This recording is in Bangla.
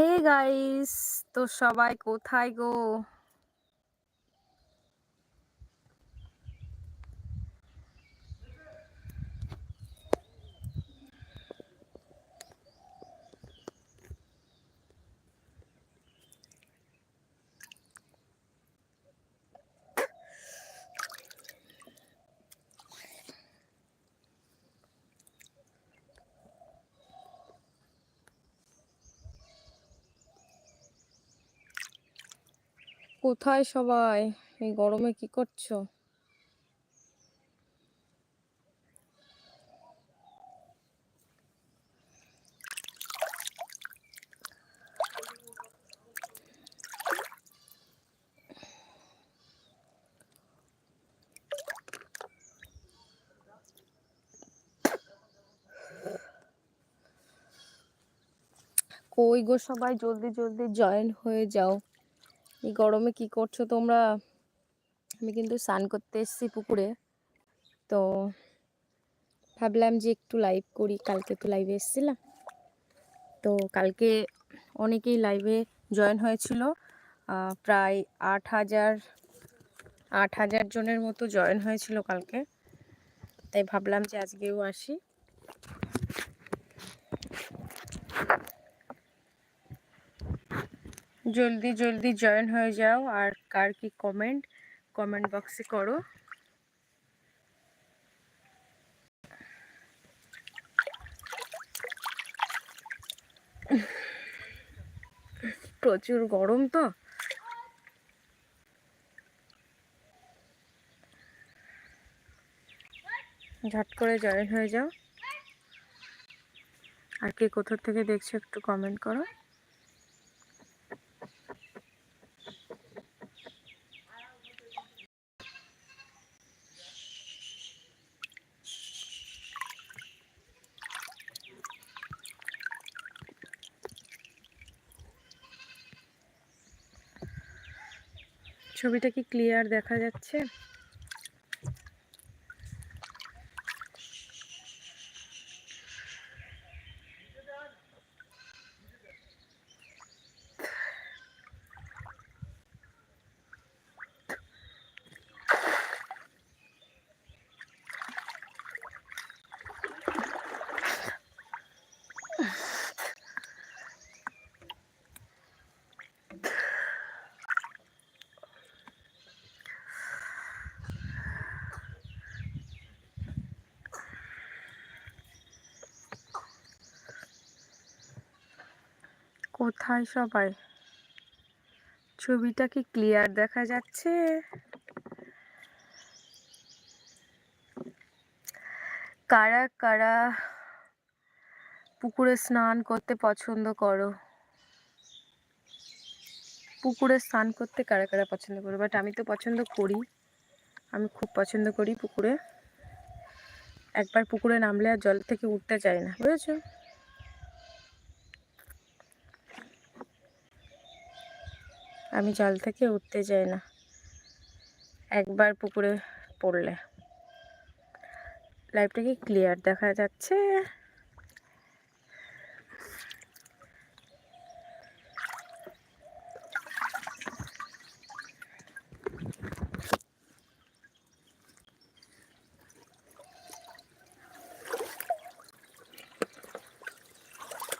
হে গাইস তো সবাই কোথায় গো? কোথায় সবাই? এই গরমে কি করছ? কই গো সবাই? জলদি জলদি জয়েন হয়ে যাও। এই গরমে কি করছ তোমরা? আমি কিন্তু স্নান করতে এসেছি পুকুরে। তো ভাবলাম যে একটু লাইভ করি। কালকে তো লাইভে এসেছিলাম। তো কালকে অনেকেই লাইভে জয়েন হয়েছিল। প্রায় আট হাজার আট হাজার জনের মতো জয়েন হয়েছিল কালকে। তাই ভাবলাম যে আজকেও আসি। জলদি জলদি জয়েন হয়ে যাও আর কার কি কমেন্ট কমেন্ট বক্সে করো। প্রচুর গরম তো। ঝট করে জয়েন হয়ে যাও। আর কে কোথা থেকে দেখছ একটু কমেন্ট করো। ছবিটা কি ক্লিয়ার দেখা যাচ্ছে? কোথায় সবাই? ছবিটা কি ক্লিয়ার দেখা যাচ্ছে? কারা কারা পুকুরে স্নান করতে পছন্দ করো? পুকুরে স্নান করতে কারা কারা পছন্দ করো? বাট আমি তো পছন্দ করি। আমি খুব পছন্দ করি পুকুরে। একবার পুকুরে নামলে আর জল থেকে উঠতে চাই না, বুঝেছ? আমি জাল থেকে উঠতে যাই না। একবার পুকুরে পড়লে। লাইভটা কি ক্লিয়ার দেখা যাচ্ছে?